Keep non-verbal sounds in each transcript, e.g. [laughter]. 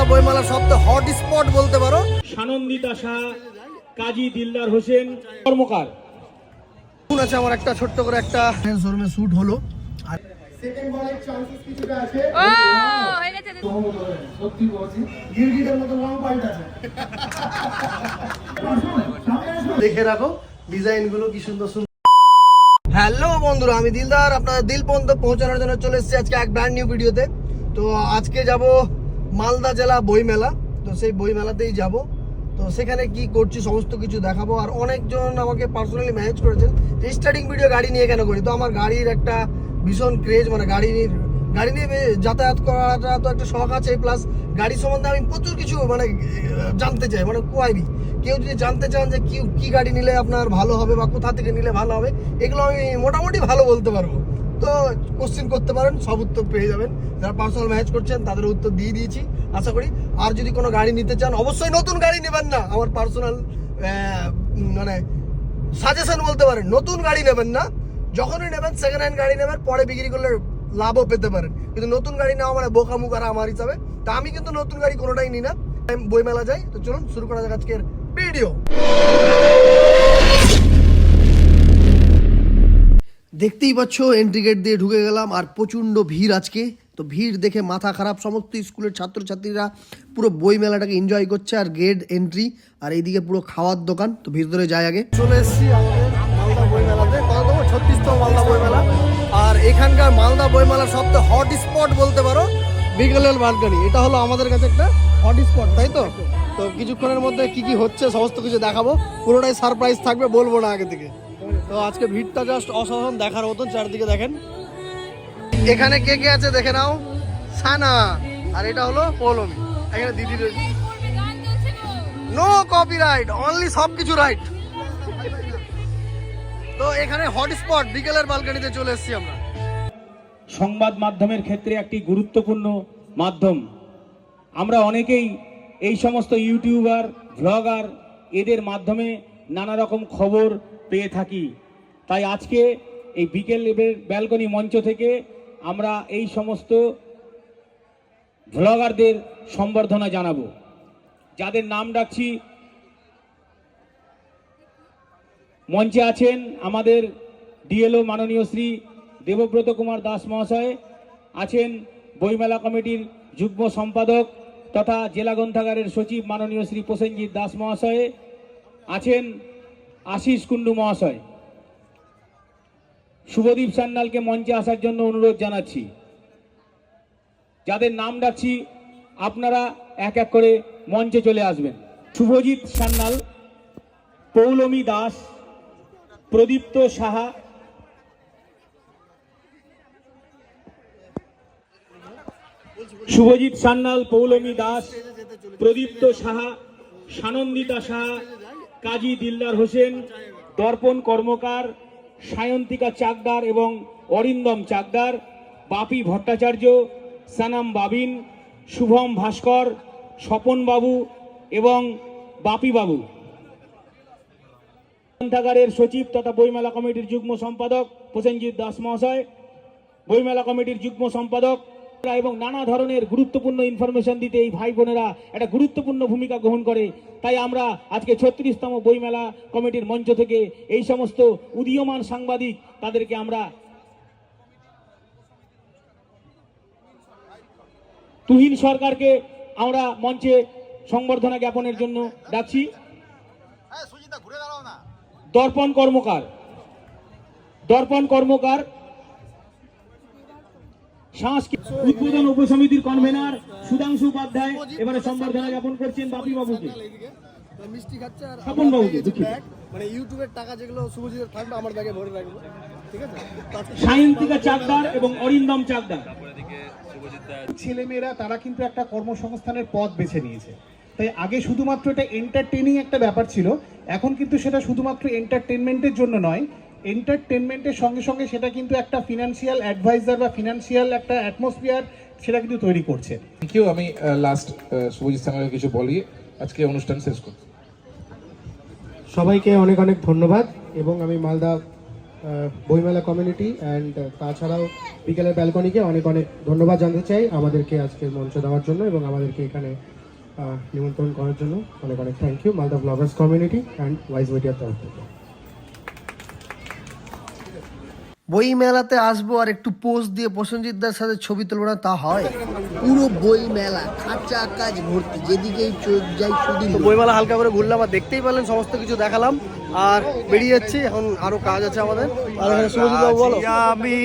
মালদা বইমেলার সবচেয়ে hot spot বলতে পারো। সানন্দিতা শাহ কাজী দিলদার হোসেন কর্মকার। আছে আমার একটা ছোট্ট করে একটা। শোরুমে শুট হলো। আর ও হয়ে গেছে গিরগিটের মতো রং পাল্টাছে দেখে রাখো ডিজাইনগুলো কি সুন্দর সুন্দর। হ্যালো বন্ধুরা আমি দিলদার আপনাদের দিল পর্যন্ত পৌঁছানোর জন্য চলে এসেছি আজকে এক ব্র্যান্ড নিউ ভিডিওতে তো আজকে যাব মালদা জেলা বইমেলা, তো সেই বইমেলাতেই যাব। তো সেখানে কি করছি, সমস্ত কিছু দেখাবো। আর অনেকজন আমাকে পার্সোনালি ম্যানেজ করেছেন স্টার্টিং ভিডিও গাড়ি নিয়ে কেন করি তো আমার গাড়ির একটা ভীষণ ক্রেজ মানে গাড়ি গাড়ি নিয়ে যাতায়াত করাটা তো একটা শখ আছে। প্লাস গাড়ি সম্বন্ধে আমি প্রচুর কিছু মানে জানতে চাই মানে কোয়াইবি কেউ যদি জানতে চান যে কি কি গাড়ি নিলে আপনার ভালো হবে বা কোথা থেকে নিলে ভালো হবে, এগুলো আমি মোটামুটি ভালো বলতে পারব। তো কোশ্চেন করতে পারেন, সব উত্তর পেয়ে যাবেন। যারা পার্সোনাল ম্যাচ করছেন, তাদের উত্তর দিয়ে দিয়েছি। আশা করি আর যদি কোনো গাড়ি নিতে চান, অবশ্যই নতুন গাড়ি নেবেন না। আমার পার্সোনাল মানে সাজেশন বলতে পারেন, নতুন গাড়ি নেবেন না। যখনই নেবেন সেকেন্ড হ্যান্ড গাড়ি নেবেন, পরে বিক্রি করলে লাভও পেতে পারেন। কিন্তু নতুন গাড়ি নেওয়া মানে বোকামু করা আমার হিসাবে। তা আমি কিন্তু নতুন গাড়ি কোনোটাই নিই না। বইমেলা যাই। তো চলুন, শুরু করা যাক আজকের ভিডিও দেখতেই পাচ্ছ এন্ট্রি গেট দিয়ে ঢুকে গেলাম আর প্রচণ্ড ভিড় আজকে। তো ভিড় দেখে মাথা খারাপ, সমস্ত স্কুলের ছাত্রছাত্রীরা পুরো বই মেলাটাকে এনজয় করছে আর গেট এন্ট্রি আর এইদিকে পুরো খাওয়ার দোকান। তো ভিতরে যায় আগে। চলে এসেছি মালদা আর এখানকার মালদা বই মেলার সবচেয়ে হট স্পট বলতে পারো বিকেলের বালকানি এটা হলো আমাদের কাছে একটা হট স্পট তাই তো? তো কিছুক্ষণের মধ্যে কি কি হচ্ছে, সমস্ত কিছু দেখাবো। পুরোটাই সারপ্রাইজ থাকবে, বলব না আগে থেকে। তো আজকে ভিড়টা জাস্ট অসাধারণ দেখার মতন চারদিকে দেখেন। এখানে কে কে আছে দেখে নাও? সানা। আর এটা হলো পৌলমি। এখানে দিদি রয়েছে। নো কপিরাইট অনলি সব কিছু রাইট তো এখানে হটস্পট বিকেলের বালকানিতে চলে এসেছি আমরা। সংবাদ মাধ্যমের ক্ষেত্রে একটি গুরুত্বপূর্ণ মাধ্যম। আমরা অনেকেই এই সমস্ত ইউটিউবার ভ্লগার এদের মাধ্যমে নানা রকম খবর পেয়ে থাকি। তাই আজকে এই বিকেল ব্যালকনি মঞ্চ থেকে আমরা এই সমস্ত ভ্লগারদের সম্বর্ধনা জানাব। যাদের নাম ডাকছি, মঞ্চে আছেন আমাদের ডিএলও মাননীয় শ্রী দেবব্রত কুমার দাস মহাশয়, আছেন বইমেলা কমিটির যুগ্ম সম্পাদক তথা জেলা গ্রন্থাগারের সচিব মাননীয় শ্রী প্রসেনজিৎ দাস মহাশয় আছেন আশিস কুণ্ডু মহাশয়। শুভদীপ সান্যালকে মঞ্চে আসার জন্য অনুরোধ জানাচ্ছি। যাদের নাম ডাকছি, আপনারা এক এক করে মঞ্চে চলে আসবেন। শুভজিৎ সান্যাল, পৌলমী দাস, প্রদীপ্ত সাহা। শুভজিৎ সান্যাল, পৌলমী দাস, প্রদীপ্ত সাহা, সানন্দিতা সাহা কাজী দিলদার হোসেন, দর্পণ কর্মকার, সায়ন্তিকা চাকদার এবং অরিন্দম চাকদার, বাপি ভট্টাচার্য, সানাম বাবিন, শুভম ভাস্কর, স্বপন বাবু এবং বাপি বাবু। গ্রন্থাগারের সচিব তথা বইমেলা কমিটির যুগ্ম সম্পাদক প্রসেনজিৎ দাস মহাশয়, বইমেলা কমিটির যুগ্ম সম্পাদক এবং নানা ধরনের গুরুত্বপূর্ণ ইনফরমেশন দিতে এই ভাই বোনেরা একটা গুরুত্বপূর্ণ ভূমিকা গ্রহণ করে। তাই আমরা আজকে ছত্রিশতম বইমেলা কমিটির মঞ্চ থেকে এই সমস্ত উদীয়মান সাংবাদিক তাদেরকে আমরা তুহিন সরকারকে আমরা মঞ্চে সংবর্ধনা জ্ঞাপনের জন্য ডাকছি। দর্পণ কর্মকার দর্পণ কর্মকার উদ্বোধন উপসমিতির কনভেনার সুধাংশু উপাধ্যায়। এবারে সম্বর্ধনা জ্ঞাপন করছেন বাপি বাবুকে মিষ্টি খাচ্ছে আর স্বপন বাবুকে, আমার দুঃখিত। ব্যাগ, মানে ইউটিউবের টাকা যেগুলো শুভজিতের থাকবে আমার ব্যাগে ভরে রাখব। ঠিক আছে? সায়ন্তিকা চাকদার এবং অরিন্দম চাকদার। ছেলেমেয়েরা তারা কিন্তু একটা কর্মসংস্থানের পথ বেছে নিয়েছে। তাই আগে শুধুমাত্র এটা এন্টারটেনিং একটা ব্যাপার ছিল এখন কিন্তু সেটা শুধুমাত্র এন্টারটেনমেন্টের জন্য নয় এন্টারটেনমেন্টের সঙ্গে সঙ্গে সেটা কিন্তু একটা ফিনান্সিয়াল অ্যাডভাইজার বা ফিনান্সিয়াল একটা অ্যাটমসফিয়ার সেটা কিন্তু তৈরি করছে। থ্যাংক ইউ আমি লাস্ট শুভজিৎ সাঙ্গাকে কিছু বলি। আজকে অনুষ্ঠান শেষ করছি। সবাইকে অনেক অনেক ধন্যবাদ এবং আমি মালদা বইমেলা কমিউনিটি অ্যান্ড তাছাড়াও বিকেলের ব্যালকনিকে অনেক অনেক ধন্যবাদ জানতে চাই আমাদেরকে আজকে মঞ্চ দেওয়ার জন্য এবং আমাদেরকে এখানে নিমন্ত্রণ করার জন্য। অনেক অনেক thank you Malda bloggers community and wise মিডিয়ার তরফ থেকে। বই মেলাতে আসব আর একটু পোজ দিয়ে প্রসেনজিৎদার সাথে ছবি তুলবো না তা হয়? পুরো বই মেলা খাঁচা কাজ ভর্তি যেদিকেই চোখ যাই শুধু বই মেলা হালকা করে ঘুরলাম আর দেখতেই পারলেন সমস্ত কিছু দেখালাম। আর বেরিয়ে যাচ্ছি এখন আরও কাজ আছে আমাদের। আর বলো। আমি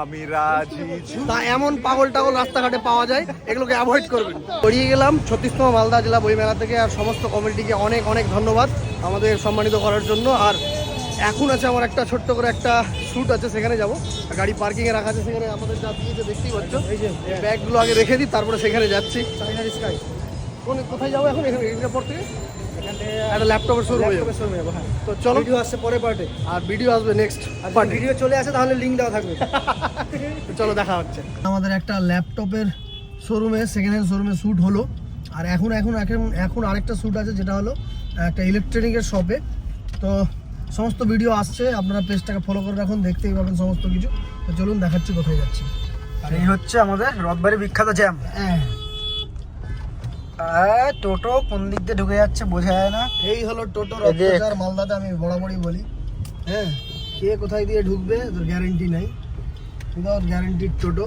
আমি রাজি তা এমন পাগল টাগল রাস্তাঘাটে পাওয়া যায় এগুলোকে অ্যাভয়েড করবেন। বেরিয়ে গেলাম ছত্রিশতম মালদা জেলা বই মেলা থেকে আর সমস্ত কমিটিকে অনেক অনেক ধন্যবাদ আমাদের সম্মানিত করার জন্য। আর এখন আছে আমার একটা ছোট্ট করে একটা শ্যুট আছে সেখানে যাব। গাড়ি পার্কিং এ রাখা আছে সেখানে আমাদের যা দিয়েছে দেখতেই পাচ্ছ। ব্যাগগুলো আগে রেখে দিই তারপরে সেখানে যাচ্ছি। কোন কোথায় যাব এখন? এখানে এখানে পর থেকে? একটা ল্যাপটপের শোরুম হয়ে যাবে। তো চলো। ভিডিও আসছে পরে পার্টে আর ভিডিও আসবে নেক্সট ভিডিও চলে আসে তাহলে লিঙ্ক দেওয়া থাকবে। [laughs] চলো দেখা হচ্ছে। আমাদের একটা ল্যাপটপের শোরুমে সেকেন্ড হ্যান্ড শোরুমে শ্যুট হলো। আর এখন এখন এখন এখন আরেকটা শ্যুট আছে যেটা হলো একটা ইলেকট্রনিকের শপে তো সমস্ত ভিডিও আসছে আপনারা পেজটাকে ফলো করে রাখুন দেখতেই পাবেন সমস্ত কিছু। তো চলুন দেখাচ্ছি কোথায় যাচ্ছি। আর এই হচ্ছে আমাদের রথবাড়ি বিখ্যাত জ্যাম হ্যাঁ। টোটো কোন দিক দিয়ে ঢুকে যাচ্ছে বোঝা যায় না। এই হলো টোটো। রথবাজার মালদাতে আমি বরাবরই বলি। হ্যাঁ কে কোথায় দিয়ে ঢুকবে তোর গ্যারেন্টি নাই। Without guaranteed toto.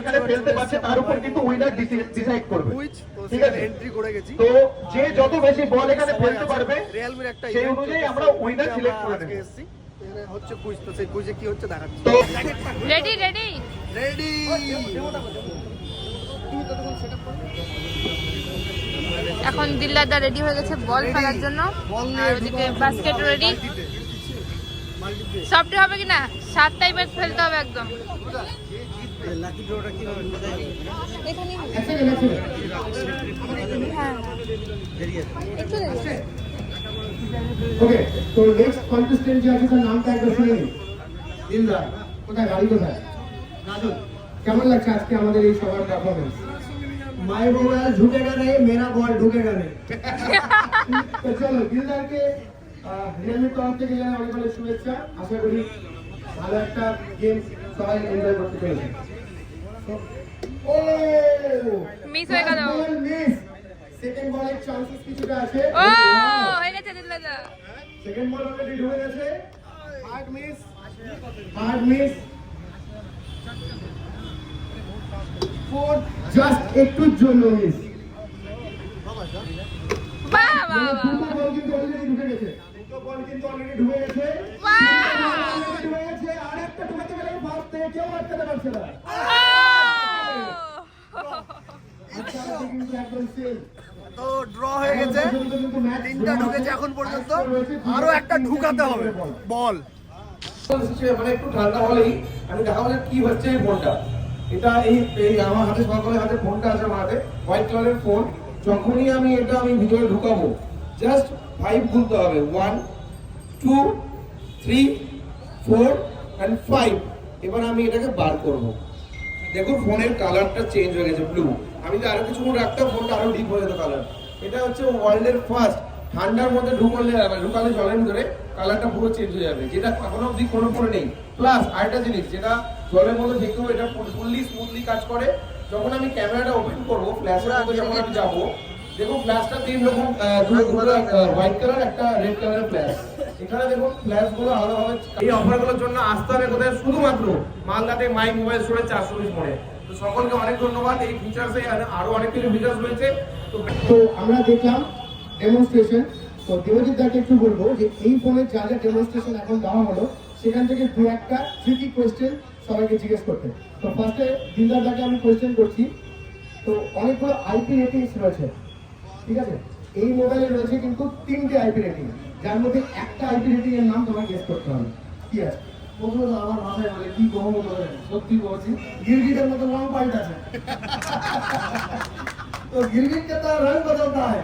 এখানে ফেলতে পারছে তার উপর কিন্তু উইনার ডিসাইড করবে। ঠিক আছে। এন্ট্রি করে গেছি। তো যে যত বেশি বল এখানে ফেলতে পারবে সেই অনুযায়ী আমরা সেখানে select করে আজকে দেব। হচ্ছে কুইজ তো সেই কুইজে কি হচ্ছে দেখাচ্ছি। রেডি রেডি রেডি এখন দিল্লাদা রেডি হয়ে গেছে বল ফেলার জন্য। আর ওদিকে বাস্কেট রেডি সবটি হবে কি না সাত টাইপের ফেলতে হবে একদম। হ্যাঁ একটু ওকে তো নেক্সট কন্টেস্টেন্ট যে আছে তার নামটা একবার শুনে নিন। দিলদার কোথায়? গাড়ি কোথায়? রাজু কেমন লাগছে আজকে আমাদের এই সবার পারফরমেন্স মাই মোবাইল ঢুকেগা নেই মেরা বল ঢুকেগা নেই তো চলো দিলদারকে রিয়েলমির তরফ থেকে জানাই অনেক অনেক শুভেচ্ছা। আশা করি ভালো একটা গেম সবাই এনজয় করতে পেরেছে। ও! হয়ে গেল। মিস সেকেন্ড বলের চান্সেস কিছুটা আছে। ও হয়ে গেছে দিল্লাদা সেকেন্ড বল অলরেডি ঢুকে গেছে। Hard miss hard miss four just একটুর জন্য মিস বাহ বাহ বাহ। দুটো বল কিন্তু অলরেডি ঢুকে গেছে। দুটো বল কিন্তু অলরেডি ঢুকে গেছে। বাহ। ঢুকে গেছে। আর ঢুকাতে গেলে থেকে কেউ আটকাতে পারছে না তো ড্র হয়ে গেছে। তিনটা ঢুকেছে এখন পর্যন্ত। আরও একটা ঢুকাতে হবে। বল। মানে একটু ঠান্ডা হলেই আমি দেখাবো যে কি হচ্ছে এই ফোনটা। এটা এই এই আমার হাতে সকালে হাতে ফোনটা আছে আমার হাতে হোয়াইট কালারের ফোন যখনই আমি এটা আমি ভিতরে ঢুকাবো জাস্ট ফাইভ গুনতে হবে। One two three four and five এবার আমি এটাকে বার করব। দেখুন, ফোনের কালারটা চেঞ্জ হয়ে গেছে ব্লু আমি যদি আরও কিছুক্ষণ রাখতাম, ফোনটা আরও ডিপ হয়ে যেত কালার এটা হচ্ছে ওয়ার্ল্ডের ফার্স্ট ঠান্ডার মধ্যে ঢুকালে মানে ঢুকালে জলের ভিতরে কালারটা পুরো চেঞ্জ হয়ে যাবে, যেটা এখনও অব্দি কোনো ফোনে নেই। প্লাস আরেকটা জিনিস, যেটা জলের মধ্যে দেখেও এটা ফুললি স্মুথলি কাজ করে। যখন আমি ক্যামেরাটা ওপেন করব ফ্ল্যাশের যখন আমি যাব দেখুন ফ্ল্যাশটা তিন রকম হোয়াইট কালার একটা রেড কালারের ফ্ল্যাশ এখানে দেখুন আলাদাভাবে এই অফারগুলোর জন্য আসতে হবে কোথায়? শুধুমাত্র মালদাতে মাই মোবাইল স্টোরে চারশো পিস পড়ে তো সকলকে অনেক ধন্যবাদ। এই ফিচার্সে আরও অনেক কিছু ফিচার্স রয়েছে। তো তো আমরা দেখলাম ডেমনস্ট্রেশন তো দেবজিৎ দাকে একটু বলব যে এই ফোনের যা যা ডেমনস্ট্রেশন এখন দেওয়া হলো। সেখান থেকে দু একটা ট্রিকি কোয়েশ্চেন সবাইকে জিজ্ঞেস করতে। তো ফার্স্টে দিলদার দাকে আমি কোয়েশ্চেন করছি। তো অনেকগুলো আইপি রেটিংস রয়েছে। ঠিক আছে এই মোবাইলে রয়েছে কিন্তু তিনটে আইপি রেটিং যার মধ্যে একটা আইপি রেটিং এর নাম তোমাকে গেস করতে হবে কি আছে প্রথমত আমার মাথায় বলে কি গহম করে সত্যি বলছি গিরগিটের মতো রং পাল্ট আছে तो गिरगिट के तरह रंग बदलता है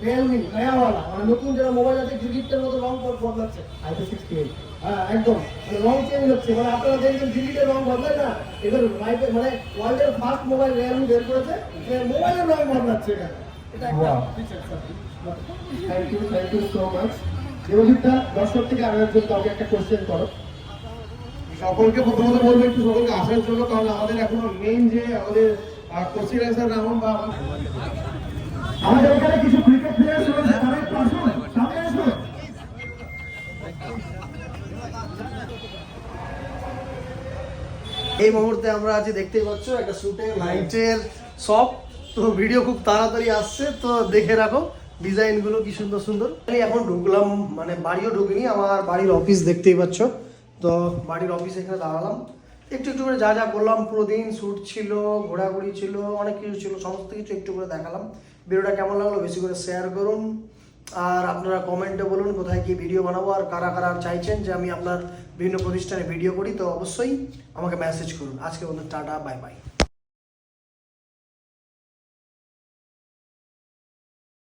रियलमी नया वाला और নতুন যারা মোবাইল আছে গিরগিটের মতো রং বদ- বদলাচ্ছে আইপি সিক্সটি এইট হ্যাঁ একদম মানে রং চেঞ্জ হচ্ছে মানে আপনারা দেখবেন গিরগিটের রং বদলায় না এবার লাইফে মানে ওয়ার্ল্ডের ফার্স্ট মোবাইল রিয়েলমি বের করেছে যে মোবাইলের রং বদলাচ্ছে এখানে এটা একটা Thank you thank you so much Debjit দর্শক থেকে কাউকে একটা কোশ্চেন করো। সকলকে প্রথমত বলব একটু সকলকে আসার জন্য কারণ আমাদের এখনও মেইন যে আমাদের কোচিং রাউন্ড বা আমাদের আমাদের এখানে কিছু ক্রিকেট প্লেয়ার রয়েছে তারা একটু আসুন সামনে আসুন। এই মুহূর্তে আমরা আছি দেখতেই পাচ্ছ একটা শুটে লাইটের শপ তো ভিডিও খুব তাড়াতাড়ি আসছে, তো দেখে রাখো ডিজাইনগুলো কি সুন্দর সুন্দর। এখন ঢুকলাম মানে বাড়িও ঢুকিনি, আমার বাড়ির অফিস দেখতেই পাচ্ছ। তো বাড়ির অফিসে এখানে দাঁড়ালাম। একটু একটু করে যা যা করলাম, পুরো দিন শ্যুট ছিল, ঘোরাঘুরি ছিল, অনেক কিছু ছিল, সমস্ত কিছু একটু করে দেখালাম। ভিডিওটা কেমন লাগল বেশি করে শেয়ার করুন। আর আপনারা কমেন্টে বলুন কোথায় কি ভিডিও বানাবো আর কারা কারা চাইছেন যে আমি আপনার বিভিন্ন প্রতিষ্ঠানে ভিডিও করি, তো অবশ্যই আমাকে মেসেজ করুন। আজকে বন্ধু টাটা বাই বাই